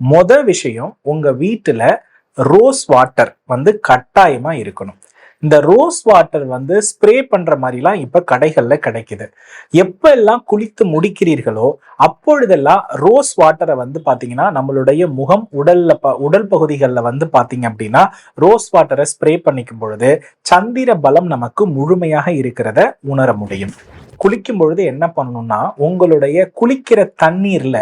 மொத விஷயம் உங்க வீட்டுல ரோஸ் வாட்டர் வந்து கட்டாயமா இருக்கணும். இந்த ரோஸ் வாட்டர் வந்து ஸ்ப்ரே பண்ற மாதிரிலாம் இப்ப கடைகள்ல கிடைக்குது. எப்ப எல்லாம் குளித்து முடிக்கிறீர்களோ அப்பொழுதெல்லாம் ரோஸ் வாட்டரை வந்து பாத்தீங்கன்னா நம்மளுடைய முகம் உடல்ல ப உடல் பகுதிகளில் வந்து பாத்தீங்க அப்படின்னா ரோஸ் வாட்டரை ஸ்ப்ரே பண்ணிக்கும் பொழுது சந்திர பலம் நமக்கு முழுமையாக இருக்கிறத உணர முடியும். குளிக்கும் பொழுது என்ன பண்ணணும்னா உங்களுடைய குளிக்கிற தண்ணீர்ல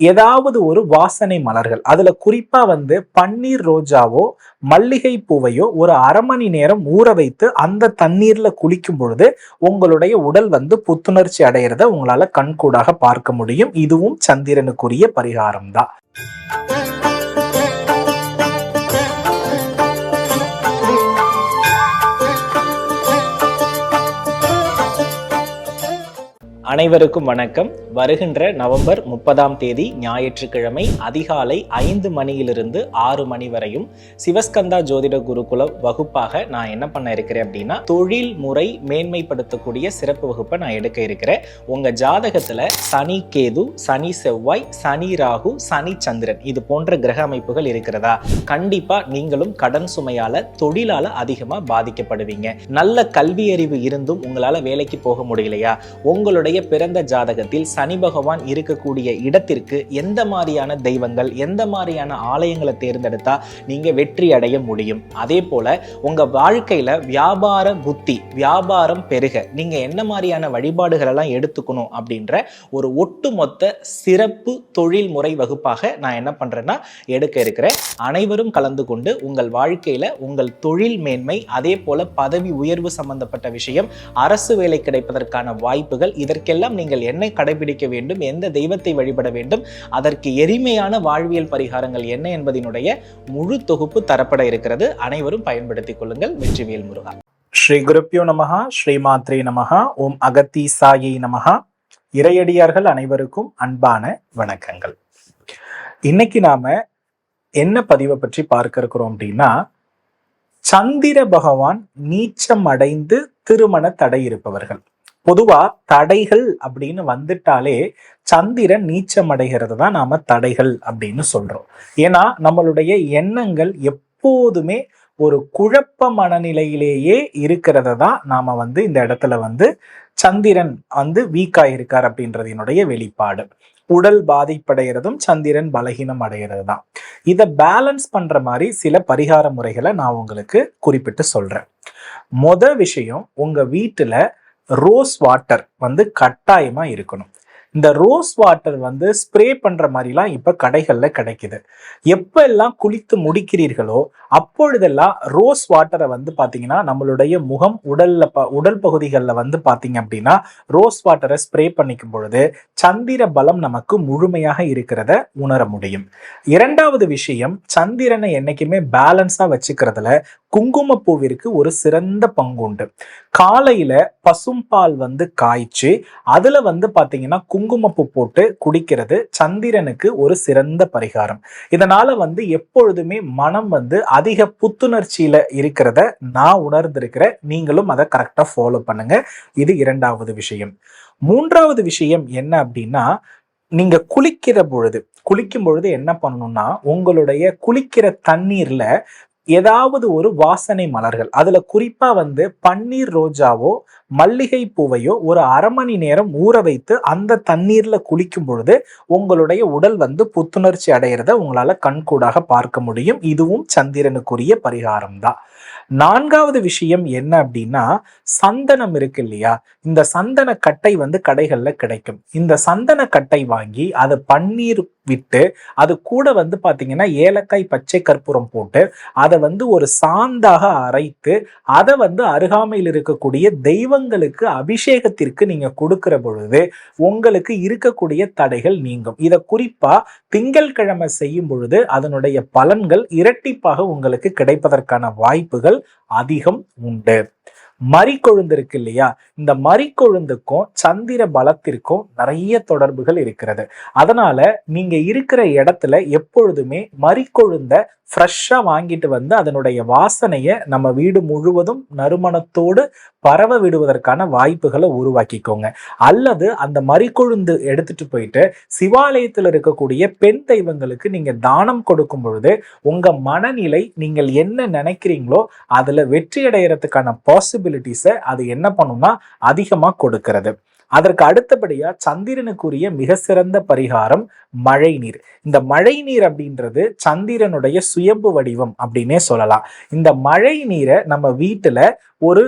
ஏதாவது ஒரு வாசனை மலர்கள். அதுல குறிப்பா வந்து பன்னீர் ரோஜாவோ மல்லிகை பூவையோ ஒரு அரை மணி நேரம் ஊற வைத்து அந்த தண்ணீர்ல குளிக்கும் பொழுது உங்களுடைய உடல் வந்து புத்துணர்ச்சி அடையிறத உங்களால கண்கூடாக பார்க்க முடியும். இதுவும் சந்திரனுக்குரிய பரிகாரம் தான் அனைவருக்கும் வணக்கம். வருகின்ற நவம்பர் முப்பதாம் தேதி ஞாயிற்றுக்கிழமை அதிகாலை ஐந்து மணியிலிருந்து ஆறு மணி வரையும் சிவஸ்கந்தா ஜோதிட குருகுல வகுப்பாக நான் என்ன பண்ண இருக்கிறேன் அப்படின்னா தொழில் முறை மேன்மைப்படுத்தக்கூடிய சிறப்பு வகுப்பை நான் எடுக்க இருக்கிறேன். உங்க ஜாதகத்துல சனி கேது சனி செவ்வாய் சனி ராகு சனி சந்திரன் இது போன்ற கிரக அமைப்புகள் இருக்கிறதா? கண்டிப்பா நீங்களும் கடன் சுமையால தொழிலால அதிகமா பாதிக்கப்படுவீங்க. நல்ல கல்வி அறிவு இருந்தும் உங்களால வேலைக்கு போக முடியலையா? உங்களுடைய பிறந்த ஜாதகத்தில் சனி பகவான் இருக்கக்கூடிய இடத்திற்கு எந்த மாதிரியான தெய்வங்கள் எந்த மாதிரியான ஆலயங்களை தேர்ந்தெடுத்தா நீங்க வெற்றி அடைய முடியும்? அதே போல உங்க வாழ்க்கையில வியாபார புத்தி வியாபாரம் பெருக நீங்க என்ன மாதிரியான வழிபாடுகள் எல்லாம் எடுத்துக்கணும் அப்படின்ற ஒரு ஒட்டுமொத்த சிறப்பு தொழில் முறை வகுப்பாக நான் என்ன பண்றேன்னா எடுக்க இருக்கிறேன். அனைவரும் கலந்து கொண்டு உங்கள் வாழ்க்கையில உங்கள் தொழில் மேன்மை அதே போல பதவி உயர்வு சம்பந்தப்பட்ட விஷயம் அரசு வேலை கிடைப்பதற்கான வாய்ப்புகள் இதற்கு இதற்கெல்லாம் நீங்கள் என்ன கடைபிடிக்க வேண்டும் எந்த தெய்வத்தை வழிபட வேண்டும் அதற்கு எளிமையான வாழ்வியல் பரிகாரங்கள் என்ன என்பதனுடைய முழு தொகுப்பு தரப்பட இருக்கிறது. அனைவரும் பயன்படுத்திக் கொள்ளுங்கள். வெற்றிவேல் முருகா. ஸ்ரீ குருப்பியோ நமகா ஸ்ரீ மாத்ரே நமகா ஓம் அகத்தி சாயி நமகா இறையடியார்கள் அனைவருக்கும் அன்பான வணக்கங்கள். இன்னைக்கு நாம என்ன பதிவை பற்றி பார்க்க இருக்கிறோம் அப்படின்னா சந்திர பகவான் நீச்சம் அடைந்து திருமண தடை இருப்பவர்கள். பொதுவா தடைகள் அப்படின்னு வந்துட்டாலே சந்திரன் நீச்சம் அடைகிறது தான் நாம தடைகள் அப்படின்னு சொல்றோம். ஏன்னா நம்மளுடைய எண்ணங்கள் எப்போதுமே ஒரு குழப்ப மனநிலையிலேயே இருக்கிறத தான் நாம வந்து இந்த இடத்துல வந்து சந்திரன் வந்து வீக்கா இருக்கார் அப்படின்றதினுடைய வெளிப்பாடு. உடல் பாதிப்படைகிறதும் சந்திரன் பலகீனம் அடைகிறது தான் இதை பேலன்ஸ் பண்ற மாதிரி சில பரிகார முறைகளை நான் உங்களுக்கு குறிப்பிட்டு சொல்றேன். மொத விஷயம் உங்க வீட்டுல ரோஸ் வாட்டர் வந்து கட்டாயமா இருக்கணும். இந்த ரோஸ் வாட்டர் வந்து ஸ்ப்ரே பண்ற மாதிரிலாம் இப்ப கடைகள்ல கிடைக்குது. எப்ப எல்லாம் குளித்து முடிக்கிறீர்களோ அப்பொழுதெல்லாம் ரோஸ் வாட்டரை வந்து பாத்தீங்கன்னா நம்மளுடைய முகம் உடல்ல ப உடல் பகுதிகளில் வந்து பாத்தீங்க அப்படின்னா ரோஸ் வாட்டரை ஸ்ப்ரே பண்ணிக்கும் பொழுது சந்திர பலம் நமக்கு முழுமையாக இருக்கிறத உணர முடியும். இரண்டாவது விஷயம் சந்திரனை என்னைக்குமே பேலன்ஸா வச்சுக்கிறதுல குங்குமப்பூவிற்கு ஒரு சிறந்த பங்கு உண்டு காலையில பசும்பால் வந்து காய்ச்சி அதுல வந்து பாத்தீங்கன்னா குங்குமப்பூ போட்டு குடிக்கிறது சந்திரனுக்கு ஒரு சிறந்த பரிகாரம். இதனால வந்து எப்பொழுதுமே மனம் வந்து அதிக புத்துணர்ச்சியில இருக்கிறத நான் உணர்ந்திருக்கிறேன். நீங்களும் அதை கரெக்டா ஃபாலோ பண்ணுங்க. இது இரண்டாவது விஷயம். மூன்றாவது விஷயம் என்ன அப்படின்னா நீங்க குளிக்கிற பொழுது குளிக்கும் பொழுது என்ன பண்ணணும்னா உங்களுடைய குளிக்கிற தண்ணீர்ல ஏதாவது ஒரு வாசனை மலர்கள். அதுல குறிப்பா வந்து பன்னீர் ரோஜாவோ மல்லிகை பூவையோ ஒரு அரை மணி நேரம் ஊற வைத்து அந்த தண்ணீர்ல குளிக்கும் பொழுது உங்களுடைய உடல் வந்து புத்துணர்ச்சி அடையிறத உங்களால கண்கூடாக பார்க்க முடியும். இதுவும் சந்திரனுக்குரிய பரிகாரம் தான் நான்காவது விஷயம் என்ன அப்படின்னா சந்தனம் இருக்கு இல்லையா? இந்த சந்தன கட்டை வந்து கடைகள்ல கிடைக்கும். இந்த சந்தன கட்டை வாங்கி அதை பன்னீர் விட்டு அது கூட வந்து பார்த்தீங்கன்னா ஏலக்காய் பச்சை கற்பூரம் போட்டு அதை வந்து ஒரு சாந்தாக அரைத்து அதை வந்து அருகாமையில் இருக்கக்கூடிய தெய்வங்களுக்கு அபிஷேகத்திற்கு நீங்கள் கொடுக்கிற பொழுது உங்களுக்கு இருக்கக்கூடிய தடைகள் நீங்கும். இதை குறிப்பாக திங்கள்கிழமை செய்யும் பொழுது அதனுடைய பலன்கள் இரட்டிப்பாக உங்களுக்கு கிடைப்பதற்கான வாய்ப்புகள் அதிகம் உண்டு. மறிக்கொழுந்து இருக்கு இல்லையா இந்த மறிக்கொழுந்துக்கும் சந்திர பலத்திற்கும் நிறைய தொடர்புகள் இருக்கிறது. அதனால நீங்க இருக்கிற இடத்துல எப்பொழுதுமே மறிக்கொழுந்த ஃப்ரெஷ்ஷாக வாங்கிட்டு வந்து அதனுடைய வாசனையை நம்ம வீடு முழுவதும் நறுமணத்தோடு பரவ விடுவதற்கான வாய்ப்புகளை உருவாக்கிக்கோங்க. அல்லது அந்த மறிக்கொழுந்து எடுத்துட்டு போயிட்டு சிவாலயத்தில் இருக்கக்கூடிய பெண் தெய்வங்களுக்கு நீங்க தானம் கொடுக்கும் பொழுது உங்க மனநிலை நீங்கள் என்ன நினைக்கிறீங்களோ அதுல வெற்றி அடையறதுக்கான லைபிலிட்டிஸை அது என்ன பண்ணும்னா அதிகமா கொடுக்கிறது. அதற்கு அடுத்தபடியா சந்திரனுக்குரிய மிக சிறந்த பரிகாரம் மழை நீர் இந்த மழை நீர் அப்படின்றது சந்திரனுடைய சுயம்பு வடிவம் அப்படின்னே சொல்லலாம். இந்த மழை நீரை நம்ம வீட்டுல ஒரு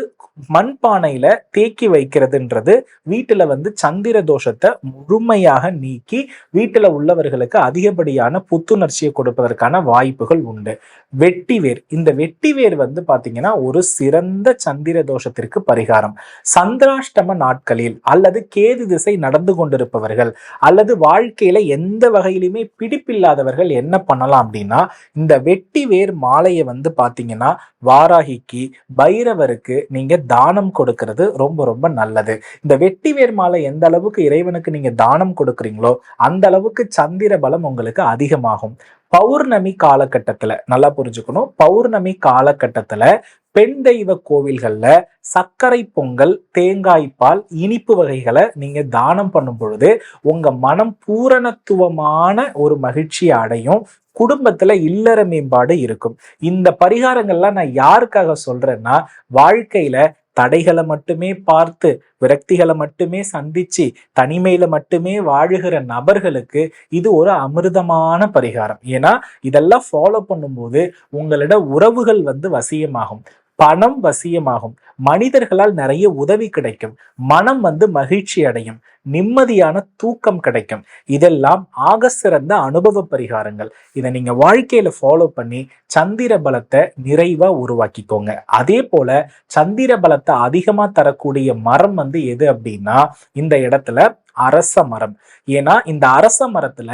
மண்பானையில தேக்கி வைக்கிறதுன்றது வீட்டுல வந்து சந்திர தோஷத்தை முழுமையாக நீக்கி வீட்டுல உள்ளவர்களுக்கு அதிகப்படியான புத்துணர்ச்சியை கொடுப்பதற்கான வாய்ப்புகள் உண்டு. வெட்டிவேர் இந்த வெட்டிவேர் வந்து பாத்தீங்கன்னா ஒரு சிறந்த சந்திர தோஷத்திற்கு பரிகாரம். சந்திராஷ்டம நாட்களில் அல்லது கேது திசை நடந்து கொண்டிருப்பவர்கள் அல்லது வாழ்க்கையில எந்த வகையிலுமே பிடிப்பில்லாதவர்கள் என்ன பண்ணலாம் அப்படின்னா இந்த வெட்டிவேர் மாலையை வந்து பாத்தீங்கன்னா வாராகிக்கு பைரவருக்கு நீங்க தானம் கொடுக்கிறது ரொம்ப ரொம்ப நல்லது. இந்த வெட்டி வேர் மாலை எந்த அளவுக்கு இறைவனுக்கு நீங்க தானம் கொடுக்குறீங்களோ அந்த அளவுக்கு சந்திர பலம் உங்களுக்கு அதிகமாகும். பௌர்ணமி காலகட்டத்துல நல்லா புரிஞ்சுக்கணும். பௌர்ணமி காலகட்டத்துல பெண் தெய்வ கோவில்கள்ல சர்க்கரை பொங்கல் தேங்காய் பால் இனிப்பு வகைகளை நீங்க தானம் பண்ணும் பொழுது உங்க மனம் பூரணத்துவமான ஒரு மகிழ்ச்சியை அடையும். குடும்பத்துல இல்லற மேம்பாடு இருக்கும். இந்த பரிகாரங்கள்லாம் நான் யாருக்காக சொல்றேன்னா வாழ்க்கையில தடைகளை மட்டுமே பார்த்து விரக்திகளை மட்டுமே சந்திச்சு தனிமையில மட்டுமே வாழுகிற நபர்களுக்கு இது ஒரு அமிர்தமான பரிகாரம். ஏன்னா இதெல்லாம் ஃபாலோ பண்ணும்போது உங்களிட உறவுகள் வந்து வசியமாகும். பணம் வசியமாகும். மனிதர்களால் நிறைய உதவி கிடைக்கும். மனம் வந்து மகிழ்ச்சி அடையும். நிம்மதியான தூக்கம் கிடைக்கும். இதெல்லாம் ஆக சிறந்த அனுபவ பரிகாரங்கள். இதை நீங்க வாழ்க்கையில ஃபாலோ பண்ணி சந்திர பலத்தை நிறைவா உருவாக்கிக்கோங்க. அதே போல சந்திர பலத்தை அதிகமா தரக்கூடிய மரம் வந்து எது அப்படின்னா இந்த இடத்துல அரச மரம். ஏன்னா இந்த அரச மரத்துல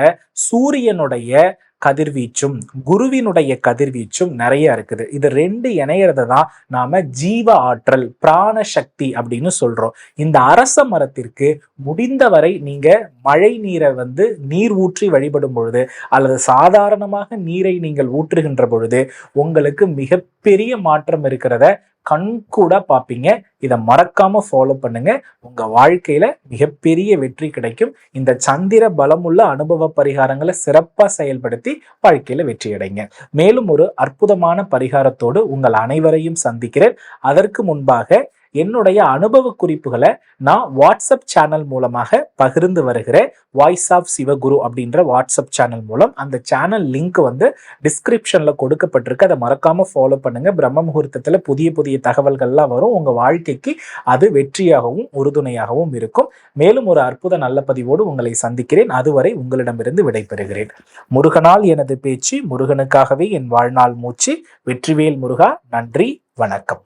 சூரியனுடைய கதிர்வீச்சும் குருவினுடைய கதிர்வீச்சும் நிறைய இருக்குது. இது ரெண்டு இணையறத தான் நாம ஜீவ ஆற்றல் பிராண சக்தி அப்படின்னு சொல்றோம். இந்த அரச மரத்திற்கு முடிந்தவரை நீங்க மழை நீரை வந்து நீர் ஊற்றி வழிபடும் பொழுது அல்லது சாதாரணமாக நீரை நீங்கள் ஊற்றுகின்ற பொழுது உங்களுக்கு மிகப்பெரிய மாற்றம் இருக்கிறத கண்கூட பார்ப்பீங்க. இதை மறக்காம ஃபாலோ பண்ணுங்க. உங்க வாழ்க்கையில மிகப்பெரிய வெற்றி கிடைக்கும். இந்த சந்திர பலமுள்ள அனுபவ பரிகாரங்களை சிறப்பாக செயல்படுத்தி வாழ்க்கையில வெற்றி அடைங்க. மேலும் ஒரு அற்புதமான பரிகாரத்தோடு உங்கள் அனைவரையும் சந்திக்கிறேன். அதற்கு முன்பாக என்னுடைய அனுபவ குறிப்புகளை நான் வாட்ஸ்அப் சேனல் மூலமாக பகிர்ந்து வருகிறேன். வாய்ஸ் ஆஃப் சிவகுரு அப்படின்ற வாட்ஸ்அப் சேனல் மூலம் அந்த சேனல் லிங்க் வந்து டிஸ்கிரிப்ஷனில் கொடுக்கப்பட்டிருக்கு. அதை மறக்காமல் ஃபாலோ பண்ணுங்க. பிரம்ம முகூர்த்தத்தில் புதிய புதிய தகவல்கள்லாம் வரும். உங்கள் வாழ்க்கைக்கு அது வெற்றியாகவும் உறுதுணையாகவும் இருக்கும். மேலும் ஒரு அற்புத நல்ல பதிவோடு உங்களை சந்திக்கிறேன். அதுவரை உங்களிடமிருந்து விடைபெறுகிறேன். முருகனால் எனது பேச்சு முருகனுக்காகவே என் வாழ்நாள் மூச்சு. வெற்றிவேல் முருகா நன்றி வணக்கம்.